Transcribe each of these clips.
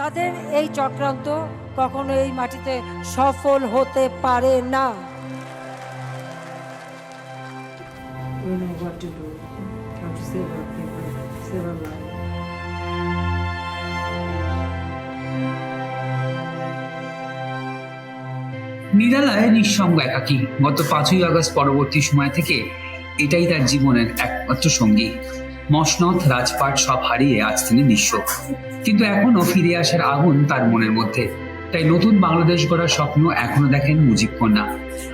তাদের এই চক্রান্ত কখনো এই মাটিতে সফল হতে পারে না। We know what to do, how to save our people, save our lives. নিরালায় নিঃসঙ্গ একাকী। গত পাঁচই আগস্ট পরবর্তী সময় থেকে এটাই তার জীবনের একমাত্র সঙ্গী। মসনদ রাজপাট সব হারিয়ে আজ তিনি নিঃস্ব। কিন্তু এখনও ফিরে আসার আগুন তার মনের মধ্যে। তাই নতুন বাংলাদেশ গড়ার স্বপ্ন এখনও দেখেন মুজিব কন্যা।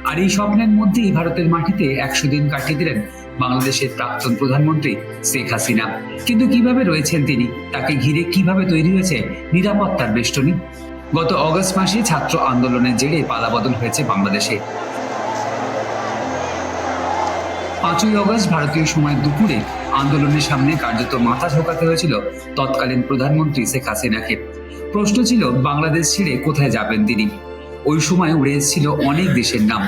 আর এই স্বপ্নের মধ্যেই ভারতের মাটিতে একশো দিন কাটিয়ে দিলেন বাংলাদেশের প্রাক্তন প্রধানমন্ত্রী শেখ হাসিনা। কিন্তু কীভাবে রয়েছেন তিনি? তাকে ঘিরে কীভাবে তৈরি হয়েছে নিরাপত্তার বেষ্টনী? গত অগস্ট মাসে ছাত্র আন্দোলনের জেরে পালাবদল হয়েছে বাংলাদেশে। পাঁচই অগস্ট ভারতীয় সময় দুপুরে আন্দোলনের সামনে কার্যত মাথা ঝোঁকাতে হয়েছিল তৎকালীন প্রধানমন্ত্রী শেখ হাসিনাকে। প্রশ্ন ছিল, বাংলাদেশ ছেড়ে কোথায় যাবেন তিনি? ওই সময় উড়ে এসেছিল অনেক দেশের নাম।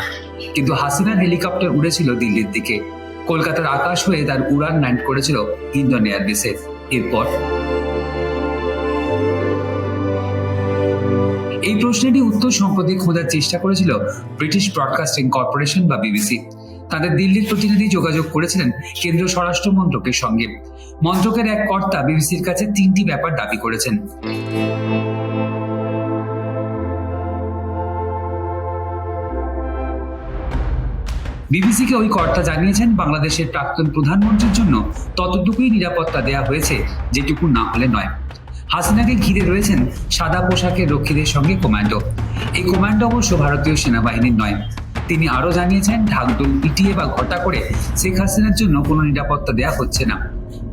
কিন্তু হাসিনার হেলিকপ্টার উড়েছিল দিল্লির দিকে। কলকাতার আকাশ হয়ে তার উড়ান ল্যান্ড করেছিল ইন্ডিয়ান এয়ারবেসে। এরপর এই প্রশ্নেরই উত্তর সম্প্রতি খোঁজার চেষ্টা করেছিল ব্রিটিশ ব্রডকাস্টিং কর্পোরেশন বা বিবিসি। তাদের দিল্লির প্রতিনিধি যোগাযোগ করেছিলেন কেন্দ্রীয় স্বরাষ্ট্র মন্ত্রকের সঙ্গে। মন্ত্রকের এক কর্তা বিবিসির কাছে তিনটি ব্যাপার দাবি করেছেন। বিবিসিকে ওই কর্তা জানিয়েছেন, বাংলাদেশের প্রাক্তন প্রধানমন্ত্রীর জন্য ততটুকুই নিরাপত্তা দেয়া হয়েছে, যেটুকু না হলে নয়। হাসিনাকে ঘিরে রয়েছেন সাদা পোশাকের রক্ষীদের সঙ্গে কমান্ডো। এই কমান্ডো অবশ্য ভারতীয় সেনাবাহিনীর নয়। তিনি আরও জানিয়েছেন, ঢাকঢোল পিটিয়ে বা ঘটা করে শেখ হাসিনার জন্য কোনো নিরাপত্তা দেয়া হচ্ছে না।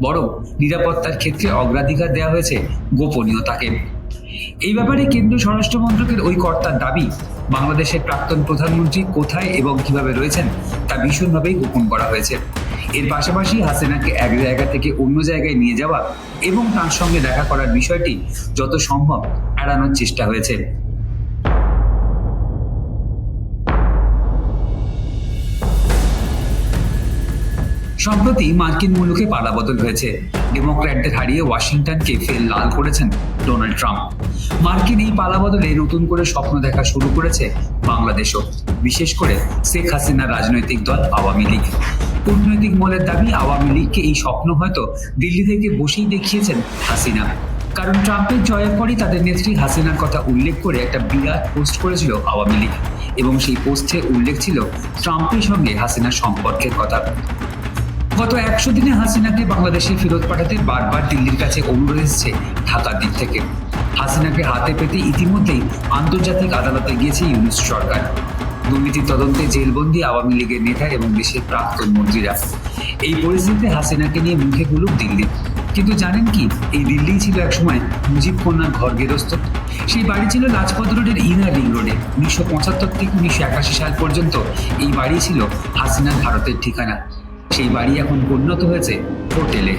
বরং নিরাপত্তার ক্ষেত্রে অগ্রাধিকার দেওয়া হয়েছে গোপনীয়তাকে। এই ব্যাপারে কেন্দ্রীয় স্বরাষ্ট্র মন্ত্রকের ওই কর্তার দাবি, বাংলাদেশের প্রাক্তন প্রধানমন্ত্রী কোথায় এবং কীভাবে রয়েছেন তা ভীষণভাবেই গোপন করা হয়েছে। এর পাশাপাশি হাসিনাকে এক জায়গা থেকে অন্য জায়গায় নিয়ে যাওয়া এবং তার সঙ্গে দেখা করার বিষয়টি যত সম্ভব এড়ানোর চেষ্টা হয়েছে। সম্প্রতি মার্কিন মুলুকে পালাবদল হয়েছে। ডেমোক্র্যাটদের হারিয়ে ওয়াশিংটনকে ফের লাল করেছেন ডোনাল্ড ট্রাম্প। মার্কিন এই পালাবদলে নতুন করে স্বপ্ন দেখা শুরু করেছে বাংলাদেশও, বিশেষ করে শেখ হাসিনার রাজনৈতিক দল আওয়ামী লীগ। কূটনৈতিক মলের দাবি, আওয়ামী লীগকে এই স্বপ্ন হয়তো দিল্লি থেকে বসেই দেখিয়েছেন হাসিনা। কারণ ট্রাম্পের জয়ের পরই তাদের নেত্রী হাসিনার কথা উল্লেখ করে একটা বিরাট পোস্ট করেছিল আওয়ামী লীগ। এবং সেই পোস্টে উল্লেখ ছিল ট্রাম্পের সঙ্গে হাসিনার সম্পর্কের কথা। গত একশো দিনে হাসিনাকে বাংলাদেশে ফেরত পাঠাতে বারবার দিল্লির কাছে অনুরোধ এসেছে ঢাকার দিক থেকে। হাসিনাকে হাতে পেতে ইতিমধ্যেই আন্তর্জাতিক আদালতে গিয়েছে ইউনিস সরকার। দুর্নীতি তদন্তে জেলবন্দি আওয়ামী লীগের নেতা এবং দেশের প্রাক্তন মন্ত্রীরা। এই পরিস্থিতিতে হাসিনাকে নিয়ে মুখে গুলুক দিল্লি। কিন্তু জানেন কি, এই দিল্লিই ছিল একসময় মুজিব কন্যার ঘর গেরস্ত সেই বাড়ি ছিল লাজপত রোডের ইনার রিং রোডে। উনিশশো পঁচাত্তর থেকে উনিশশো একাশি সাল পর্যন্ত এই বাড়ি ছিল হাসিনার ভারতের ঠিকানা। সেই বাড়ি এখন পরিণত হয়েছে হোটেলে।